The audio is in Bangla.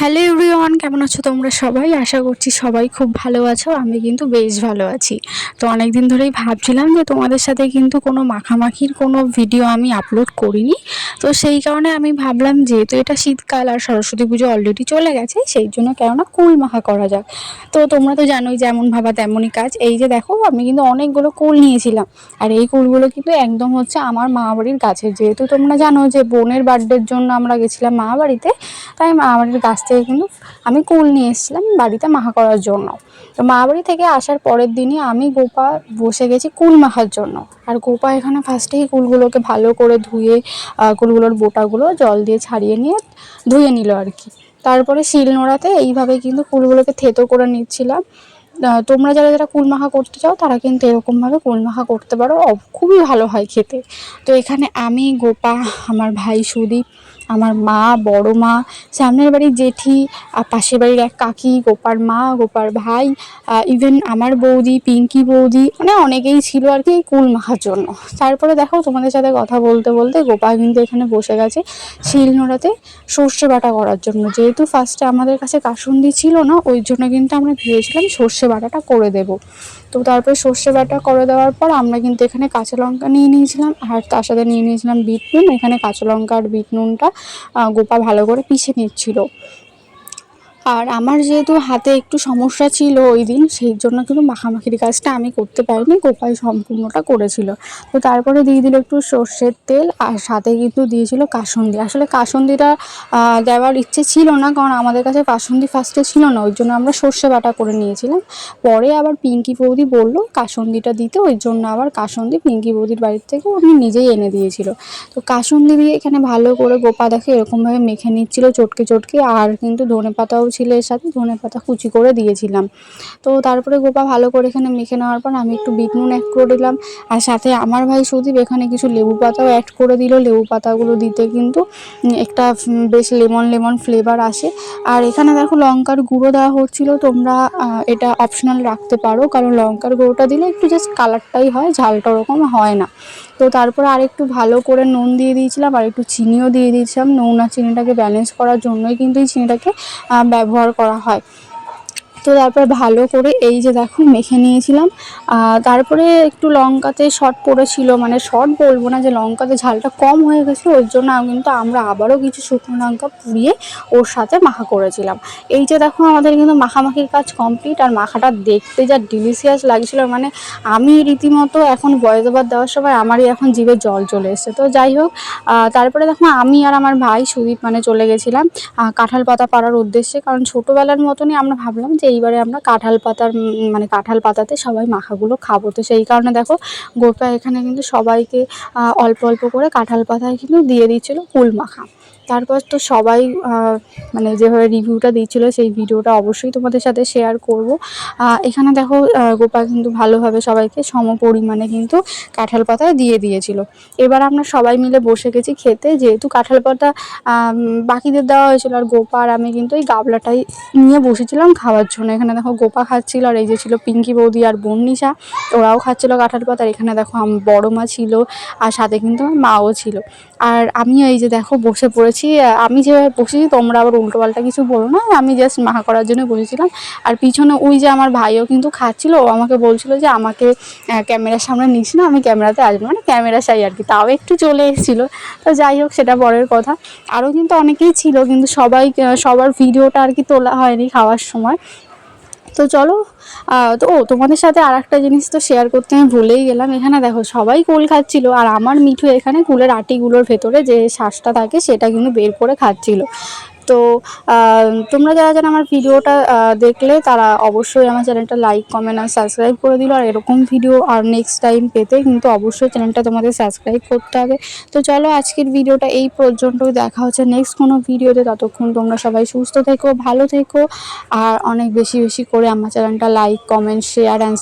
হ্যালো এভরিওয়ান কেমন আছো তোমরা সবাই? আশা করছি সবাই খুব ভালো আছো, আমি কিন্তু বেশ ভালো আছি। তো অনেক দিন ধরেই ভাবছিলাম যে তোমাদের সাথে কিন্তু কোনো মাখামাখির কোনো ভিডিও আমি আপলোড করিনি। তো সেই কারণে আমি ভাবলাম যেহেতু এটা শীতকাল আর সরস্বতী পুজো অলরেডি চলে গেছে, সেই জন্য কেননা কুল মাখা করা যাক। তো তোমরা তো জানোই যেমন ভাবা তেমনই কাজ। এই যে দেখো, আমি কিন্তু অনেকগুলো কুল নিয়েছিলাম। আর এই কুলগুলো কিন্তু একদম হচ্ছে আমার মা বাড়ির গাছের। যেহেতু তোমরা জানো যে বোনের বার্থডের জন্য আমরা গেছিলাম মা বাড়িতে, তাই মা বাড়ির গাছ থেকে কিন্তু আমি কুল নিয়ে এসেছিলাম বাড়িতে মাখা করার জন্য। তো মা বাড়ি থেকে আসার পরের দিনই আমি গোপা বসে গেছি কুল মাখার জন্য। আর গোপা এখানে ফার্স্টেই কুলগুলোকে ভালো করে ধুয়ে কুলগুলোর বোটাগুলো জল দিয়ে ছাড়িয়ে নিয়ে ধুয়ে নিল আর কি। তারপরে শিল নোড়াতে এইভাবে কিন্তু কুলগুলোকে থেতো করে নিচ্ছিলাম। তোমরা যারা যারা কুল মাখা করতে চাও, তারা কিন্তু এরকমভাবে কুল মাখা করতে পারো। খুবই ভালো হয় খেতে। তো এখানে আমি, গোপা, আমার ভাই সুদীপ আমার মা, বড় মা, সামনের বাড়ির জেঠি, আর পাশের বাড়ির এক কাকি, গোপার মা, গোপার ভাই ইভেন আমার বৌদি, পিঙ্কি বৌদি মানে অনেকেই ছিল আর কি কুল মাখার জন্য। তারপরে দেখো তোমাদের সাথে কথা বলতে বলতে গোপা কিন্তু এখানে বসে গেছে শিল নোড়াতে সর্ষে বাটা করার জন্য। যেহেতু ফার্স্টে আমাদের কাছে কাসুন্দি ছিল না, ওই জন্য কিন্তু আমরা ভেবেছিলাম সর্ষে বাটাটা করে দেব। তো তারপরে সর্ষে বাটা করে দেওয়ার পর আমরা কিন্তু এখানে কাঁচা লঙ্কা নিয়ে নিয়েছিলাম, আর তার সাথে নিয়ে নিয়েছিলাম বিট নুন। এখানে কাঁচা লঙ্কা আর বিট নুনটা গোপা ভালো করে পিষে নিচ্ছিল। আর আমার যেহেতু হাতে একটু সমস্যা ছিল ওই দিন, সেই জন্য কিন্তু মাখামাখির কাজটা আমি করতে পারিনি গোপাই সম্পূর্ণটা করেছিল। তো তারপরে দিয়ে দিল একটু সর্ষের তেল আর সাথে কিন্তু দিয়েছিল কাসুন্দি। আসলে কাসুন্দিটা দেওয়ার ইচ্ছে ছিল না, কারণ আমাদের কাছে কাসুন্দি ফার্স্টে ছিল না, ওই জন্য আমরা সর্ষে বাটা করে নিয়েছিলাম। পরে আবার পিঙ্কি বৌদি বলল কাসুন্দিটা দিতে, ওই জন্য আবার কাসুন্দি পিঙ্কি বৌদির বাড়ির থেকে উনি নিজেই এনে দিয়েছিল। তো কাসুন্দি দিয়ে এখানে ভালো করে গোপা দেখে এরকমভাবে মেখে নিচ্ছিল চটকে চটকে, আর কিন্তু ধনে পাতাও ছিল এর সাথে, ধনে পাতা কুচি করে দিয়েছিলাম। তো তারপরে গোপা ভালো করে এখানে মেখে নেওয়ার পর আমি একটু বিট নুন অ্যাড করে দিলাম। আর সাথে আমার ভাই সুদীপ এখানে কিছু লেবু পাতাও অ্যাড করে দিল। লেবু পাতাগুলো দিতে কিন্তু একটা বেশ লেমন লেমন ফ্লেভার আসে। আর এখানে দেখো লঙ্কার গুঁড়ো দেওয়া হচ্ছিল। তোমরা এটা অপশনাল রাখতে পারো। কারণ লঙ্কার গুঁড়োটা দিলে একটু জাস্ট কালারটাই হয়, ঝালটা ওরকম হয় না। তো তারপর আর একটু ভালো করে নুন দিয়ে দিয়েছিলাম, আর একটু চিনিও দিয়ে দিয়েছিলাম। নুন আর চিনিটাকে ব্যালেন্স করার জন্যই কিন্তু এই চিনিটাকে ব্যবহার করা হয়। তো তারপর ভালো করে এই যে দেখো মেখে নিয়েছিলাম। তারপরে একটু লঙ্কাতে শর্ট পড়েছিল মানে শর্ট বলব না যে লঙ্কাতে ঝালটা কম হয়ে গেছিল, ওর জন্য কিন্তু আমরা আবারও কিছু শুকনো লঙ্কা পুড়িয়ে ওর সাথে মাখা করেছিলাম। এই যে দেখো আমাদের কিন্তু মাখামাখির কাজ কমপ্লিট আর মাখাটা দেখতে যা ডিলিশিয়াস লাগছিল মানে আমি রীতিমতো এখন ভয়েস দেওয়ার সময় আমারই এখন জিভে জল চলে এসেছে। তো যাই হোক তারপরে দেখো আমি আর আমার ভাই সুদীপ মানে চলে গেছিলাম কাঁঠাল পাতা পাড়ার উদ্দেশ্যে, কারণ ছোটোবেলার মতনই আমরা ভাবলাম যে এইবারে আমরা কাঁঠাল পাতার মানে কাঁঠাল পাতাতে সবাই মাখাগুলো খাব। তো সেই কারণে দেখো গোপা এখানে কিন্তু সবাইকে অল্প অল্প করে কাঁঠাল পাতায় কিন্তু দিয়ে দিচ্ছিল কুল মাখা। তারপর তো সবাই মানে যেভাবে রিভিউটা দিচ্ছিল সেই ভিডিওটা অবশ্যই তোমাদের সাথে শেয়ার করব। এখানে দেখো গোপা কিন্তু ভালোভাবে সবাইকে সম পরিমাণে কিন্তু কাঁঠাল পাতা দিয়ে দিয়েছিল। এবার আমরা সবাই মিলে বসে গেছি খেতে, যেহেতু কাঁঠাল পাতা বাকিদের দেওয়া হয়েছিল। আর গোপা আর আমি কিন্তু এই গাবলাটাই নিয়ে বসেছিলাম খাওয়ার জন্য। এখানে দেখো গোপা খাচ্ছিল আর এই যে ছিল পিঙ্কি বৌদি আর বন্নিশা ওরাও খাচ্ছিল কাঁঠাল পাতা আর এখানে দেখো বড় মা ছিল আর সাথে কিন্তু আমার মাও ছিল। আর আমিও এই যে দেখো বসে পড়েছি, আমি যেভাবে বসেছি তোমরা আবার উল্টো উল্টোপাল্টা কিছু বলো না, আমি জাস্ট মা করার জন্য বসেছিলাম। আর পিছনে ওই যে আমার ভাইও কিন্তু খাচ্ছিল, ও আমাকে বলছিল যে আমাকে ক্যামেরার সামনে নিস না, আমি ক্যামেরাতে আসব মানে ক্যামেরা চাই আর কি, তাও একটু চলে এসেছিল। তো যাই হোক, সেটা পরের কথা। আরও কিন্তু অনেকেই ছিল, কিন্তু সবাই সবার ভিডিওটা আর কি তোলা হয়নি খাওয়ার সময়। তো চলো তো ও, তোমাদের সাথে আর একটা জিনিস তো শেয়ার করতে আমি ভুলেই গেলাম। এখানে দেখো, সবাই কুল খাচ্ছিল, আর আমার মিঠু এখানে কুলের আটিগুলোর ভেতরে যে শ্বাসটা থাকে সেটা কিন্তু বের করে খাচ্ছিল। তো তোমরা যারা যারা আমার ভিডিওটা দেখলে তারা অবশ্যই আমার চ্যানেলটা লাইক কমেন্ট আর সাবস্ক্রাইব করে দিল। আর এরকম ভিডিও আর নেক্সট টাইম পেতে কিন্তু অবশ্যই চ্যানেলটা তোমাদের সাবস্ক্রাইব করতে হবে। তো চলো আজকের ভিডিওটা এই পর্যন্তই। দেখা হচ্ছে নেক্সট কোনো ভিডিওতে। ততক্ষণ তোমরা সবাই সুস্থ থেকো, ভালো থেকো। আর অনেক বেশি বেশি করে আমার চ্যানেলটা লাইক কমেন্ট শেয়ার অ্যান্ড